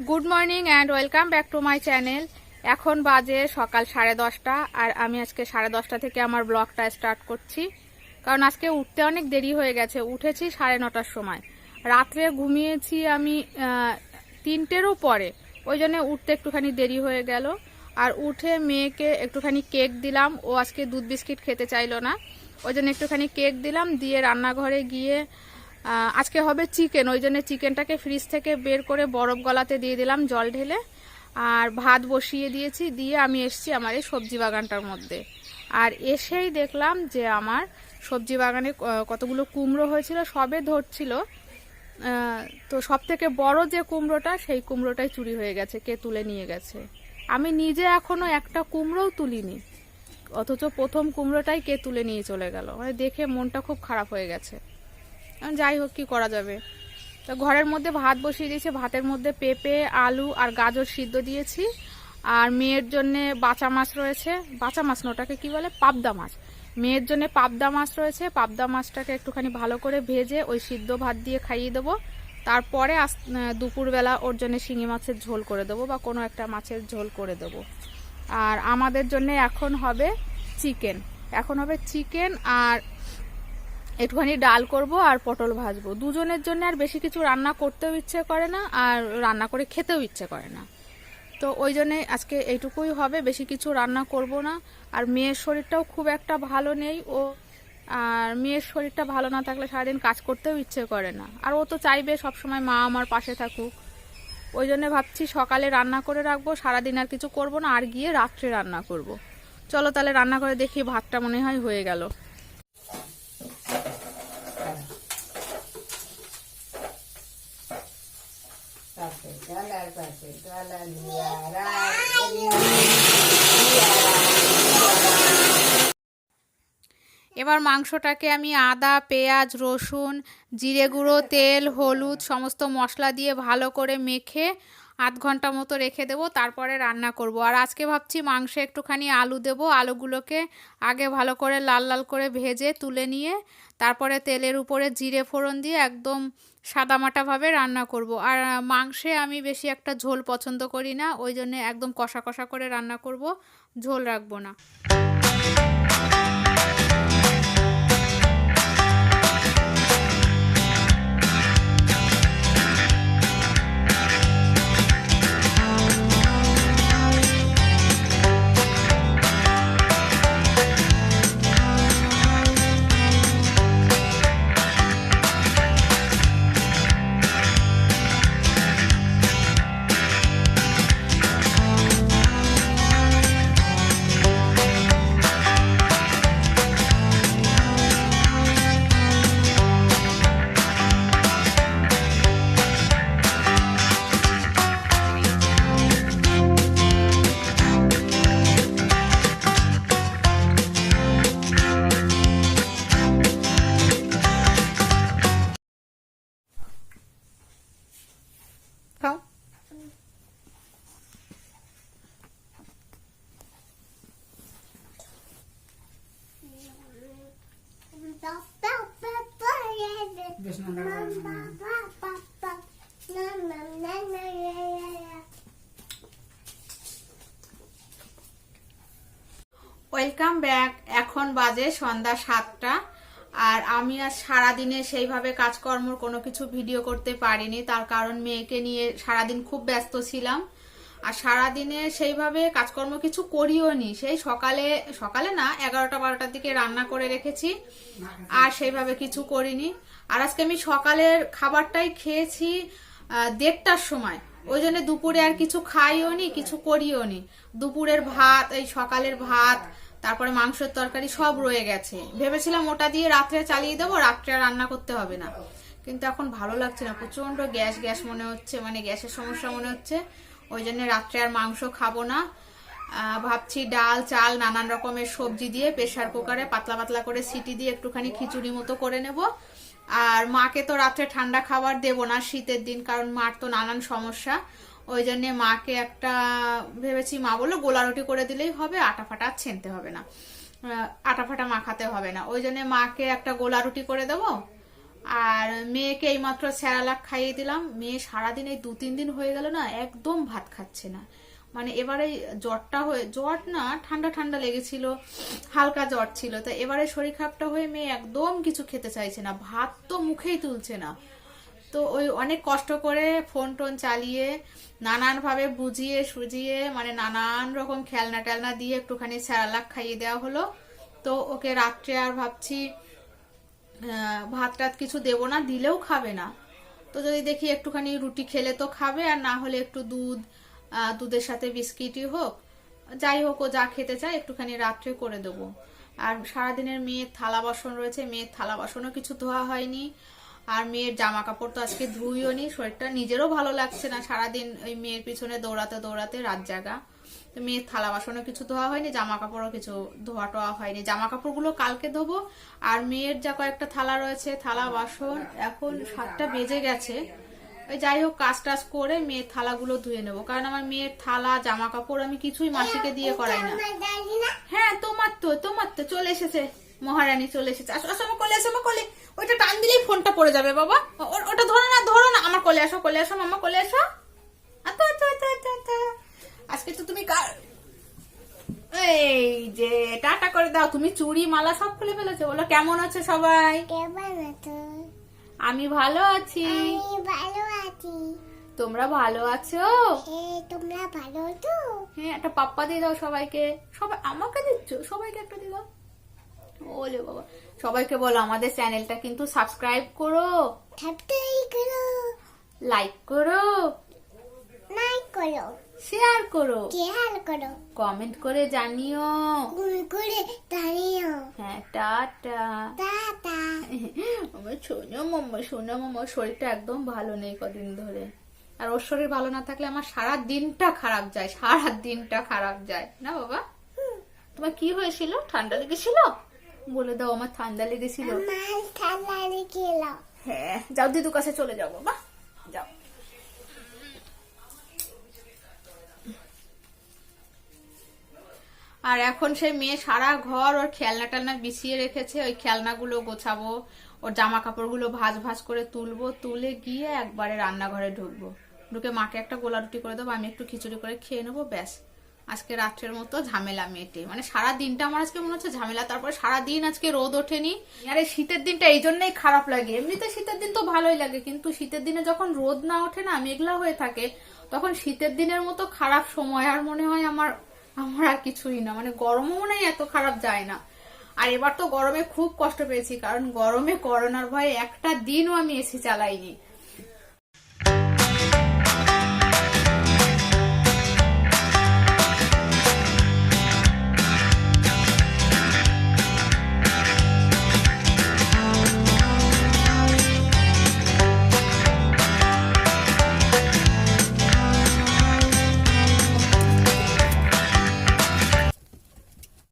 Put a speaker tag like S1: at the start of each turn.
S1: Good morning and welcome back to my channel এখন বাজে সকাল সাড়ে দশটা আর আমি আজকে সাড়ে দশটা থেকে আমার ব্লগটা স্টার্ট করছি। কারণ আজকে উঠতে অনেক দেরি হয়ে গেছে। উঠেছি সাড়ে নটার সময়। রাত্রে ঘুমিয়েছি আমি তিনটেরও পরে। ওই জন্য উঠতে একটুখানি দেরি হয়ে গেল। আর উঠে মেয়েকে একটুখানি কেক দিলাম। ও আজকে দুধ বিস্কিট খেতে চাইলো না। ওই জন্য একটুখানি কেক দিলাম। দিয়ে রান্নাঘরে গিয়ে আজকে হবে চিকেন, ওই জন্য চিকেনটাকে ফ্রিজ থেকে বের করে বরফ গলাতে দিয়ে দিলাম, জল ঢেলে। আর ভাত বসিয়ে দিয়েছি, দিয়ে আমি এসছি আমার এই সবজি বাগানটার মধ্যে। আর এসেই দেখলাম যে আমার সবজি বাগানে কতগুলো কুমড়ো হয়েছিল, সবে ধরছিল। তো সব থেকে বড় যে কুমড়োটা, সেই কুমড়োটাই চুরি হয়ে গেছে, কে তুলে নিয়ে গেছে। আমি নিজে এখনও একটা কুমড়োও তুলিনি, অথচ প্রথম কুমড়োটাই কে তুলে নিয়ে চলে গেল। মানে দেখে মনটা খুব খারাপ হয়ে গেছে। যাই হোক, কি করা যাবে? তো ঘরের মধ্যে ভাত বসিয়ে দিয়েছি। ভাতের মধ্যে পেঁপে, আলু আর গাজর সিদ্ধ দিয়েছি। আর মেয়ের জন্য বাচা মাছ রয়েছে। বাচা মাছ না, ওটাকে কি বলে? পাবদা মাছ। মেয়ের জন্য পাবদা মাছ রয়েছে। পাবদা মাছটাকে একটুখানি ভালো করে ভেজে ওই সিদ্ধ ভাত দিয়ে খাইয়ে দেবো। তারপরে আস- দুপুরবেলা ওর জন্য শিঙি মাছের ঝোল করে দেবো বা কোনো একটা মাছের ঝোল করে দেবো। আর আমাদের জন্য এখন হবে চিকেন। এখন হবে চিকেন আর একটুখানি ডাল করব আর পটল ভাজবো। দুজনের জন্য আর বেশি কিছু রান্না করতেও ইচ্ছে করে না, আর রান্না করে খেতেও ইচ্ছে করে না। তো ওই জন্যে আজকে এইটুকুই হবে, বেশি কিছু রান্না করব না। আর মেয়ের শরীরটাও খুব একটা ভালো নেই, ও আর মেয়ের শরীরটা ভালো না থাকলে সারাদিন কাজ করতেও ইচ্ছে করে না। আর ও তো চাইবে সবসময় মা আমার পাশে থাকুক। ওই জন্য ভাবছি সকালে রান্না করে রাখব, সারাদিন আর কিছু করব না, আর গিয়ে রাত্রে রান্না করব। চলো তাহলে রান্না করে দেখি, ভাতটা মনে হয় হয়ে গেল। এবার মাংসটাকে আমি আদা, পেঁয়াজ, রসুন, জিরে গুঁড়ো, তেল, হলুদ, সমস্ত মশলা দিয়ে ভালো করে মেখে আধ ঘণ্টা মতো রেখে দেবো, তারপরে রান্না করব। আর আজকে ভাবছি মাংসে একটুখানি আলু দেব, আলুগুলোকে আগে ভালো করে লাল লাল করে ভেজে তুলে নিয়ে তারপরে তেলের উপরে জিরে ফোড়ন দিয়ে একদম সাদামাটাভাবে রান্না করব। আর মাংসে আমি বেশি একটা ঝোল পছন্দ করি না, ওই জন্য একদম কষা কষা করে রান্না করব, ঝোল রাখব না। Welcome back. এখন বাজে সন্ধ্যা সাতটা। আর আমি আজ সারাদিনে সেইভাবে কাজকর্মর কোনো কিছু ভিডিও করতে পারিনি। তার কারণ মেয়েকে নিয়ে সারাদিন খুব ব্যস্ত ছিলাম। আর সারাদিনে সেইভাবে কাজকর্ম কিছু করিও নি। সেই সকালে সকালে না, এগারোটা বারোটার দিকে রান্না করে রেখেছি। আর সেইভাবে কিছু করিনি। আর আজকে আমি সকালের খাবারটাই খেয়েছি দেড়টার সময়। ওই জন্য দুপুরে আর কিছু খাইও নি, কিছু করিও নি। দুপুরের ভাত, এই সকালের ভাত তারপরে মাংসের তরকারি সব রয়ে গেছে। ভেবেছিলাম ওটা দিয়ে রাত্রে চালিয়ে দেবো, রাত্রে রান্না করতে হবে না। কিন্তু এখন ভালো লাগছে না প্রচণ্ড গ্যাস গ্যাস মনে হচ্ছে মানে গ্যাসের সমস্যা মনে হচ্ছে। ওই জন্য রাত্রে আর মাংস খাব না। ভাবছি ডাল, চাল, নানান রকমের সবজি দিয়ে প্রেশার কুকারে পাতলা পাতলা করে সিটি দিয়ে একটুখানি খিচুড়ি মতো করে নেব। আর মাকে তো রাত্রে ঠান্ডা খাবার দেবো না শীতের দিন, কারণ মার তো নানান সমস্যা। ওই জন্যে মাকে একটা ভেবেছি, মা বলল গোলা রুটি করে দিলেই হবে, আটা ফাটা ছেনতে হবে না। আটা ফাটা মাখাতে হবে না। ওই জন্য মাকে একটা গোলা রুটি করে দেবো। আর মেয়েকে এইমাত্র স্যারালাক খাইয়ে দিলাম। মেয়ে সারাদিন এই দু তিন দিন হয়ে গেল না, একদম ভাত খাচ্ছে না। মানে এবারে জ্বরটা হয়ে, জ্বর না, ঠান্ডা ঠান্ডা লেগেছিল, হালকা জ্বর ছিল। তো এবারে শরীর খারাপটা হয়ে মেয়ে একদম কিছু খেতে চাইছে না। ভাত তো মুখেই তুলছে না। তো ওই অনেক কষ্ট করে ফোন টোন চালিয়ে নানান ভাবে বুঝিয়ে সুজিয়ে মানে নানান রকম খেলনা টেলনা দিয়ে একটুখানি স্যারালাক খাইয়ে দেওয়া হলো। তো ওকে রাত্রে আর ভাবছি ভাত টাত কিছু দেবো না, দিলেও খাবে না। তো যদি দেখি একটুখানি রুটি খেলে তো খাবে, আর না হলে একটু দুধ দুধের সাথে বিস্কিটই হোক, যাই হোক ও যা খেতে চায় একটুখানি রাত্রে করে দেবো। আর সারাদিনের মেয়ের থালা বাসন রয়েছে, মেয়ের থালা বাসনও কিছু ধোয়া হয়নি। আর মেয়ের জামা কাপড় তো আজকে ধুইও নি, শরীরটা নিজেরও ভালো লাগছে না। সারাদিন ওই মেয়ের পিছনে দৌড়াতে দৌড়াতে রাত জাগা। তো মেয়ের থালা বাসনও কিছু ধোয়া হয়নি জামা কাপড়ও কিছু ধোয়া টোয়া হয়নি। জামা কাপড়গুলো কালকে ধোবো। আর মেয়ের যা কয়েকটা থালা রয়েছে, থালা বাসন, এখন সাতটা বেজে গেছে। ওই যাই হোক, কাজ টাজ করে মেয়ের থালাগুলো ধুয়ে নেব। কারণ আমার মেয়ের থালা জামা কাপড় আমি কিছুই মাসিকে দিয়ে করাই না। হ্যাঁ তোমার তো তোমার তো, চলে এসেছে। মহারানী চলে এসেছে। আসো আসো আমার কোলে আসো আমার কোলে। ওইটা টান দিলেই ফোনটা পড়ে যাবে বাবা। ওটা ধরো না ধরো না। আমার কোলে আসো কোলে আসো মামা কোলে আসো। আতো আতো আতো আতো আতো আজকে তো তুমি কার এই যে টাটা করে দাও। তুমি চুড়ি মালা সব খুলে ফেলেছো। বলো কেমন আছে সবাই?
S2: কেমন আছো?
S1: আমি ভালো আছি।
S2: আমি ভালো আছি।
S1: তোমরা ভালো আছো?
S2: এ তোমরা ভালো তো?
S1: হ্যাঁ একটা পাপ্পা দিয়ে দাও সবাইকে। সবাই আমাকে দিচ্ছ? সবাইকে একটা দিয়ে দাও। ওলে বাবা। সবাইকে বলো আমাদের চ্যানেলটা কিন্তু সাবস্ক্রাইব করো
S2: করো
S1: লাইক করো
S2: নাই করো
S1: শেয়ার করো
S2: কেয়ার করো
S1: কমেন্ট করে জানিও।
S2: করে দাঁড়িয়েও
S1: হ্যাঁ টাটা।
S2: টাটা।
S1: আমার সোনা মাম্মা সোনা মাম্মার শরীরটা একদম ভালো নেই কদিন ধরে। আর ওর শরীর ভালো না থাকলে আমার সারা দিনটা খারাপ যায় সারা দিনটা খারাপ যায়। না বাবা? তোমার কি হয়েছিল? ঠান্ডা লেগেছিল? বলে দাও আমার ঠান্ডা লেগেছিল।
S2: ঠান্ডা
S1: হ্যাঁ যাও দিদু কাছে চলে যাও বাবা। যাও। আর এখন সে মেয়ে সারা ঘর ওর খেলনা টেলনা বিছিয়ে রেখেছে ওই খেলনাগুলো গোছাবো ওর জামা কাপড়গুলো ভাজ ভাজ করে তুলবো তুলে গিয়ে একবারে রান্নাঘরে ঢুকবো। ঢুকে মাকে একটা গোলা রুটি করে দেবো আমি একটু খিচুড়ি করে খেয়ে নেব ব্যাস। আজকে রাত্রের মতো ঝামেলা মেটে। মানে সারা দিনটা আমার আজকে মনে হচ্ছে ঝামেলা, তারপর সারা দিন আজকে রোদ ওঠেনি। আর এই শীতের দিনটা এই জন্যই খারাপ লাগে। এমনিতে শীতের দিন তো ভালোই লাগে, কিন্তু শীতের দিনে যখন রোদ না ওঠে না, মেঘলা হয়ে থাকে, তখন শীতের দিনের মতো খারাপ সময় আর মনে হয় আমার আমার আর কিছুই না। মানে গরমও মনে হয় এত খারাপ যায় না। আর এবার তো গরমে খুব কষ্ট পেয়েছি, কারণ গরমে করোনার ভয়ে একটা দিনও আমি এসি চালাইনি।